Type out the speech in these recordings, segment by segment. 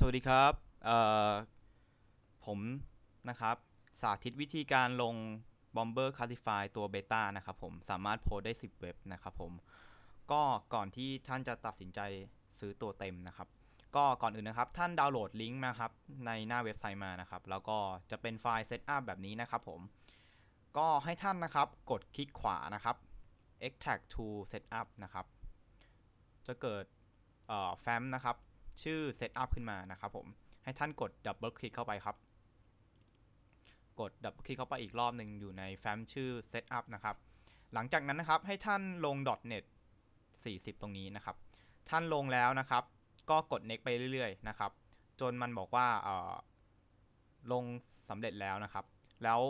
สวัสดีครับเอ่อผมนะครับ สาธิตวิธีการลง Bomber Classify ตัวเบต้านะครับผมสามารถโพสได้ 10 เว็บนะครับผม ก็ก่อนที่ท่านจะตัดสินใจซื้อตัวเต็มนะครับ ก็ก่อนอื่นนะครับ ท่านดาวน์โหลดลิงก์นะครับในหน้าเว็บไซต์มานะครับ แล้วก็จะเป็นไฟล์เซตอัพแบบนี้นะครับผม ก็ให้ท่านนะครับกดคลิกขวานะครับ extract to setup นะครับ จะเกิดแฟ้มนะครับ ชื่อ setup ขึ้นมานะครับผม ให้ท่านกดดับเบิลคลิกเข้าไปครับ กดดับเบิลคลิกเข้าไปอีกรอบหนึ่งอยู่ในแฟ้มชื่อ setup นะครับ หลังจากนั้นนะครับให้ท่านลง .net 40 ตรงนี้นะครับ ท่านลงแล้วนะครับ ก็กด next ไปเรื่อยๆนะครับ จนมันบอกว่าเออลงสำเร็จแล้วนะครับ แล้ว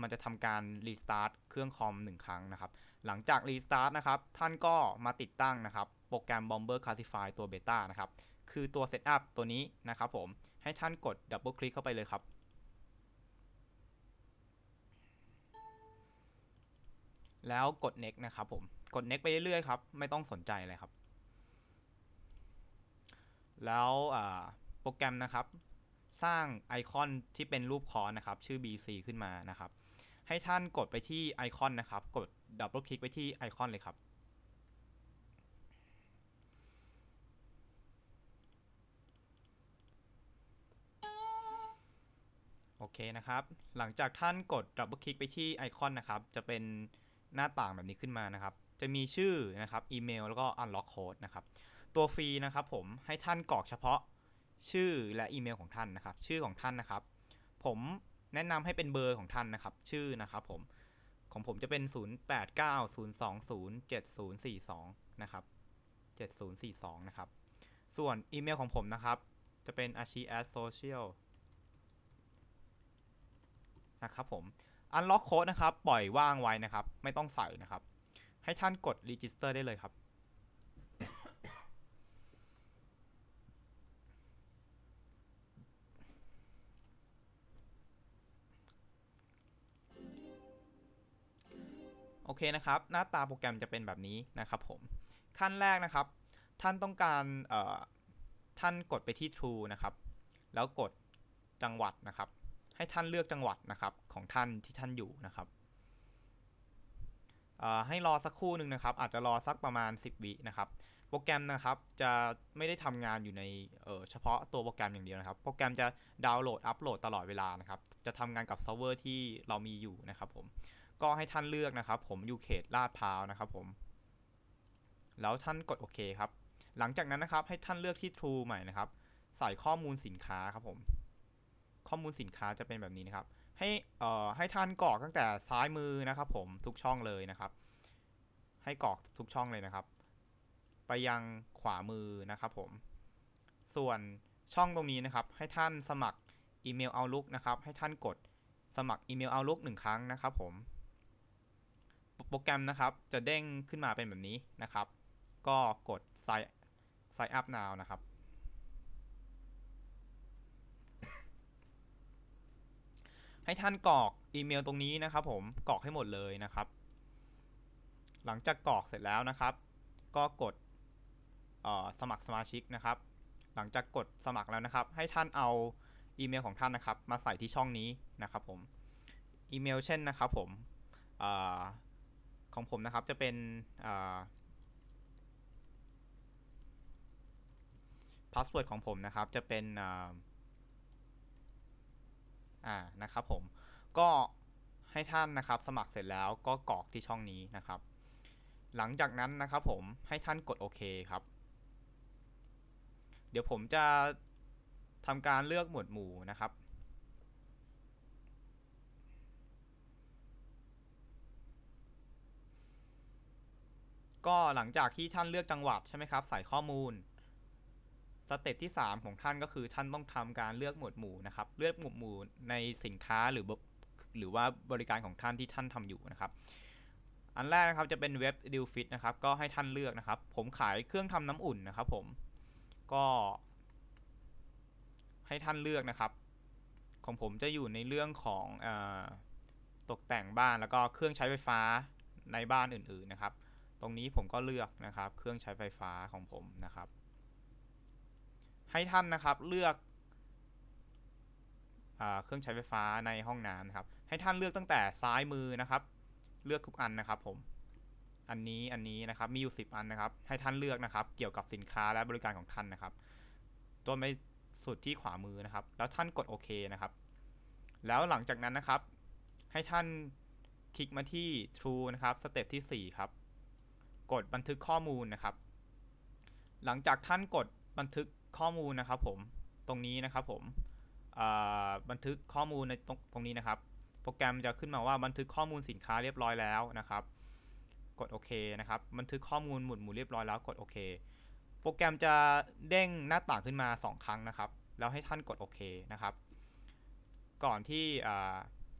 มันจะทำการรีสตาร์ทเครื่องคอม1ครั้งนะครับ หลังจากรีสตาร์ทนะครับ ท่านก็มาติดตั้งนะครับ โปรแกรม Bomber Classify ตัวเบต้านะครับ คือตัว Setup ตัวนี้นะครับผม ให้ท่านกดดับเบิลคลิกเข้าไปเลยครับ แล้วกด next นะครับผม กด next ไปเรื่อยๆครับ ไม่ต้องสนใจเลยครับ แล้วโปรแกรมนะครับ สร้างไอคอนที่เป็นรูปคอนนะครับ ชื่อ BC ขึ้นมานะครับ ให้ท่านกดไปที่ไอคอนนะครับ กด ดับเบิลคลิกไปที่ไอคอนเลยครับ โอเคนะครับ หลังจากท่านกดดับเบิลคลิกไปที่ไอคอนนะครับ จะเป็นหน้าต่างแบบนี้ขึ้นมานะครับ จะมีชื่อนะครับอีเมลแล้วก็ Unlock Code นะครับ ตัวฟรีนะครับผมให้ท่านกรอกเฉพาะชื่อและอีเมลของท่านนะครับ ชื่อของท่านนะครับ ผมแนะนำให้เป็นเบอร์ของท่านนะครับ ชื่อนะครับผม ของผมจะเป็น 0890207042 นะครับ 7042 นะครับ ส่วนอีเมลของผมนะครับ จะเป็น achi a social นะครับผม Unlock Code นะครับ ปล่อยว่างไว้นะครับ ไม่ต้องใส่นะครับ ให้ท่านกด Register ได้เลยครับ อเคนะครับ หน้าตาโปรแกรมจะเป็นแบบนี้นะครับผม ขั้นแรกนะครับ ท่านต้องการท่านกดไปที่ True นะครับ แล้วกดจังหวัดนะครับ ให้ท่านเลือกจังหวัดนะครับของท่านที่ท่านอยู่นะครับให้รอสักครู่หนึ่งนะครับ อาจจะรอสักประมาณ 10 วินะครับ โปรแกรมนะครับจะไม่ได้ทำงานอยู่ในเเฉพาะตัวโปรแกรมอย่างเดียวนะครับ โปรแกรมจะดาวน์โหลดอัปโหลดตลอดเวลานะครับ จะทำงานกับเซิร์ฟเวอร์ที่เรามีอยู่นะครับผม ก็ให้ท่านเลือกนะครับ ผมอยู่เขตลาดพร้าวนะครับผม แล้วท่านกดโอเคครับ หลังจากนั้นนะครับให้ท่านเลือกที่ True ใหม่นะครับ ใส่ข้อมูลสินค้าครับผม ข้อมูลสินค้าจะเป็นแบบนี้นะครับ ให้เอ่อให้ท่านกรอกตั้งแต่ซ้ายมือนะครับ ผมทุกช่องเลยนะครับ ให้กรอกทุกช่องเลยนะครับ ไปยังขวามือนะครับ ผม ส่วนช่องตรงนี้นะครับ ให้ท่านสมัครอีเมล Outlook นะครับ ให้ท่านกดสมัครอีเมล Outlook หนึ่งครั้งนะครับผม โปรแกรมนะครับ จะเด้งขึ้นมาเป็นแบบนี้นะครับ ก็กด sign sign up now นะครับ ให้ท่านกรอกอีเมลตรงนี้นะครับผมกรอกให้หมดเลยนะครับ หลังจากกรอกเสร็จแล้วนะครับ ก็กดสมัครสมาชิกนะครับ หลังจากกดสมัครแล้วนะครับ ให้ท่านเอาอีเมลของท่านนะครับ มาใส่ที่ช่องนี้นะครับผม อีเมลเช่นนะครับผม ของผมนะครับจะเป็นพาสเวิร์ดของผมนะครับจะเป็นอ่าอ่านะครับผมก็ให้ท่านนะครับสมัครเสร็จแล้วก็กรอกที่ช่องนี้นะครับ หลังจากนั้นนะครับผมให้ท่านกดโอเคครับ เดี๋ยวผมจะทำการเลือกหมวดหมู่นะครับ ก็หลังจากที่ท่านเลือกจังหวัดใช่ไหมครับ ใส่ข้อมูล สเต็ปที่ 3 ของท่านก็คือท่านต้องทำการเลือกหมวดหมู่นะครับ เลือกหมวดหมู่ในสินค้าหรือหรือว่าบริการของท่านที่ท่านทำอยู่นะครับ อันแรกนะครับจะเป็นเว็บ d e a l f i t นะครับ ก็ให้ท่านเลือกนะครับ ผมขายเครื่องทำน้ำอุ่นนะครับ ผม ก็ ให้ท่านเลือกนะครับ ของผมจะอยู่ในเรื่องของอตกแต่งบ้านแล้วก็เครื่องใช้ไฟฟ้าในบ้านอื่น ๆนะครับ ตรงนี้ผมก็เลือกนะครับ เครื่องใช้ไฟฟ้าของผมนะครับ ให้ท่านนะครับเลือกอเครื่องใช้ไฟฟ้าในห้องน้ำนะครับ ให้ท่านเลือกตั้งแต่ซ้ายมือนะครับ เลือกทุกอันนะครับ ผม อันนี้อันนี้นะครับ มีอยู่ 10 อันนะครับ ให้ท่านเลือกนะครับ เกี่ยวกับสินค้าและบริการของท่านนะครับจนไปสุดที่ขวามือนะครับ แล้วท่านกดโอเคนะครับ แล้วหลังจากนั้นนะครับ ให้ท่านคลิกมาที่ True นะครับ สเต็ปที่ 4 ครับ กดบันทึกข้อมูลนะครับ หลังจากท่านกดบันทึกข้อมูลนะครับ ผมตรงนี้นะครับผมบันทึกข้อมูลในตรงตรงนี้นะครับ โปรแกรมจะขึ้นมาว่าบันทึกข้อมูลสินค้าเรียบร้อยแล้วนะครับ กดโอเคนะครับ บันทึกข้อมูลหมุดหมู่เรียบร้อยแล้วกดโอเคโปรแกรมจะเด้งหน้าต่างขึ้นมา 2 ครั้งนะครับ แล้วให้ท่านกดโอเคนะครับ ก่อนที่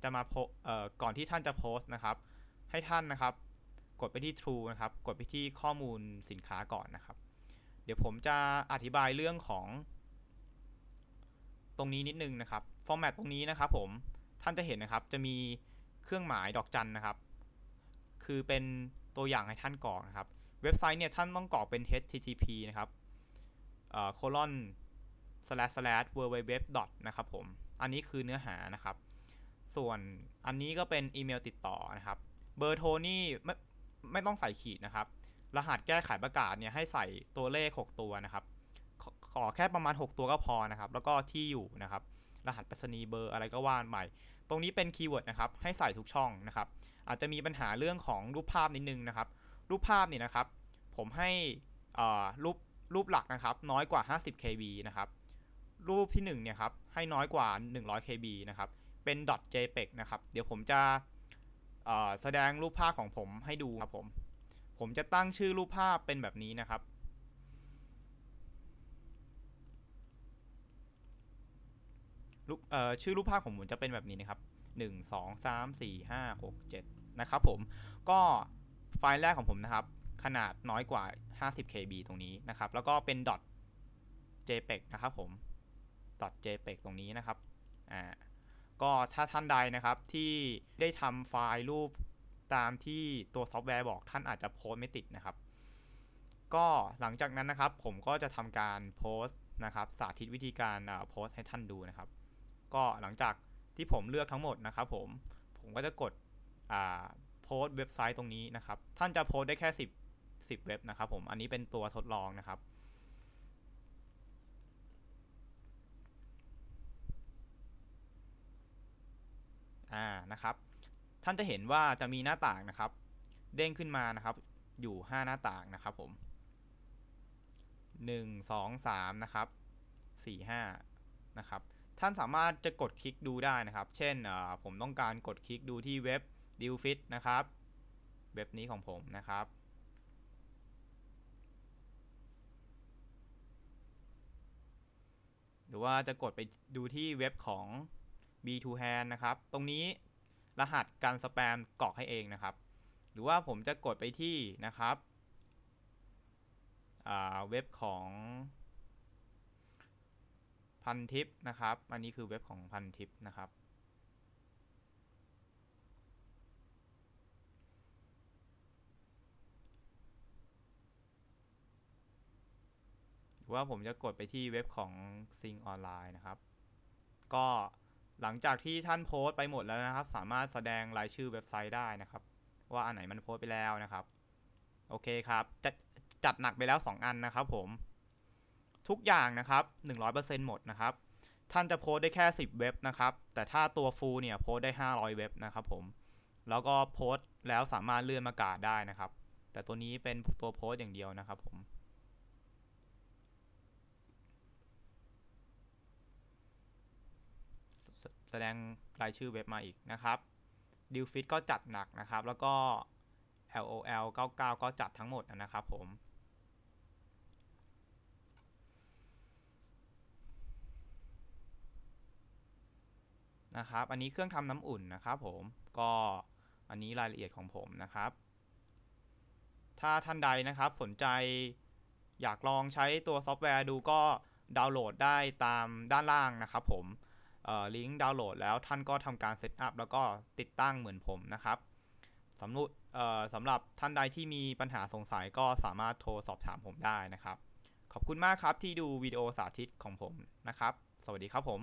จะมาโพเอ่อก่อนที่ท่านจะโพสต์นะครับ ให้ท่านนะครับ กดไปที่ True นะครับ กดไปที่ข้อมูลสินค้าก่อนนะครับ เดี๋ยวผมจะอธิบายเรื่องของ ตรงนี้นิดนึงนะครับฟอร์แมตตรงนี้นะครับผมท่านจะเห็นนะครับจะมีเครื่องหมายดอกจันนะครับ คือเป็นตัวอย่างให้ท่านกรอกนะครับ เว็บไซต์เนี่ยท่านต้องกรอกเป็น http นะครับเอ่อ colon slash slash www dot นะครับผม อันนี้คือเนื้อหานะครับ ส่วนอันนี้ก็เป็นอีเมลติดต่อนะครับ เบอร์โทรนี่ ไม่ต้องใส่ขีดนะครับ รหัสแก้ไขประกาศเนี่ยให้ใส่ตัวเลข 6 ตัวนะครับขอขอแค่ประมาณ 6 ตัวก็พอนะครับ แล้วก็ที่อยู่นะครับ รหัสไปรษณีย์เบอร์อะไรก็ว่านใหม่ ตรงนี้เป็นคีย์เวิร์ดนะครับ ให้ใส่ทุกช่องนะครับ อาจจะมีปัญหาเรื่องของรูปภาพนิดนึงนะครับ รูปภาพเนี่ยนะครับ ผมให้รูปรูปหลักนะครับ น้อยกว่า 50 KB นะครับ รูปที่1เนี่ยครับ ให้น้อยกว่า 100 KB นะครับ เป็น .jpeg นะครับ เดี๋ยวผมจะ แสดงรูปภาพของผมให้ดูครับผม ผมจะตั้งชื่อรูปภาพเป็นแบบนี้นะครับ รูปเอ่อชื่อรูปภาพของผมจะเป็นแบบนี้นะครับ 1 2 3 4 5 6 7 นะครับผม ก็ไฟล์แรกของผมนะครับ ขนาดน้อยกว่า 50 KB ตรงนี้นะครับ แล้วก็เป็น .jpeg นะครับผม .jpeg ตรงนี้นะครับ อ่า ก็ถ้าท่านใดนะครับที่ได้ทำไฟล์รูปตามที่ตัวซอฟต์แวร์บอกท่านอาจจะโพสต์ไม่ติดนะครับ ก็หลังจากนั้นนะครับผมก็จะทำการโพสต์นะครับสาธิตวิธีการโพสต์ให้ท่านดูนะครับ ก็หลังจากที่ผมเลือกทั้งหมดนะครับผมผมก็จะกดอ่าโพสต์เว็บไซต์ตรงนี้นะครับ ท่านจะโพสต์ได้แค่ 10 10 เว็บนะครับผมอันนี้เป็นตัวทดลองนะครับ อ่านะครับ ท่านจะเห็นว่าจะมีหน้าต่างนะครับ เด้งขึ้นมานะครับ อยู่ 5 หน้าต่างนะครับผม 1 2 3 นะครับ 4 5 นะครับ ท่านสามารถจะกดคลิกดูได้นะครับ เช่นอ่าผมต้องการกดคลิกดูที่เว็บ d e a l f i t นะครับ เว็บนี้ของผมนะครับหรือว่าจะกดไปดูที่เว็บของ B2Hand นะครับ ตรงนี้รหัสการสแปมกรอกให้เองนะครับ หรือว่าผมจะกดไปที่นะครับเว็บของพันทิปนะครับ อันนี้คือเว็บของพันทิปนะครับ หรือว่าผมจะกดไปที่เว็บของซิงออนไลน์นะครับ ก็ หลังจากที่ท่านโพสต์ไปหมดแล้วนะครับ สามารถแสดงรายชื่อเว็บไซต์ได้นะครับ ว่าอันไหนมันโพสต์ไปแล้วนะครับ โอเคครับจะจัดหนักไปแล้ว 2 อันนะครับผม ทุกอย่างนะครับ 100%หมดนะครับ ท่านจะโพสต์ได้แค่ 10 เว็บนะครับ แต่ถ้าตัวฟูลเนี่ยโพสต์ได้ 500 เว็บนะครับผม แล้วก็โพสต์แล้วสามารถเลื่อนมากาดได้นะครับ แต่ตัวนี้เป็นตัวโพสต์อย่างเดียวนะครับผม แสดงรายชื่อเว็บมาอีกนะครับ d e a l f i t ก็จัดหนักนะครับ แล้วก็ LOL 99 ก็จัดทั้งหมดนะครับผม นะครับ อันนี้เครื่องทำน้ำอุ่นนะครับผม ก็อันนี้รายละเอียดของผมนะครับ ถ้าท่านใดนะครับสนใจอยากลองใช้ตัวซอฟต์แวร์ดูก็ดาวน์โหลดได้ตามด้านล่างนะครับผม ลิงก์ดาวน์โหลดแล้วท่านก็ทำการเซตอัพแล้วก็ติดตั้งเหมือนผมนะครับสำหรับสำหรับท่านใดที่มีปัญหาสงสัยก็สามารถโทรสอบถามผมได้นะครับ ขอบคุณมากครับที่ดูวิดีโอสาธิตของผมนะครับ สวัสดีครับผม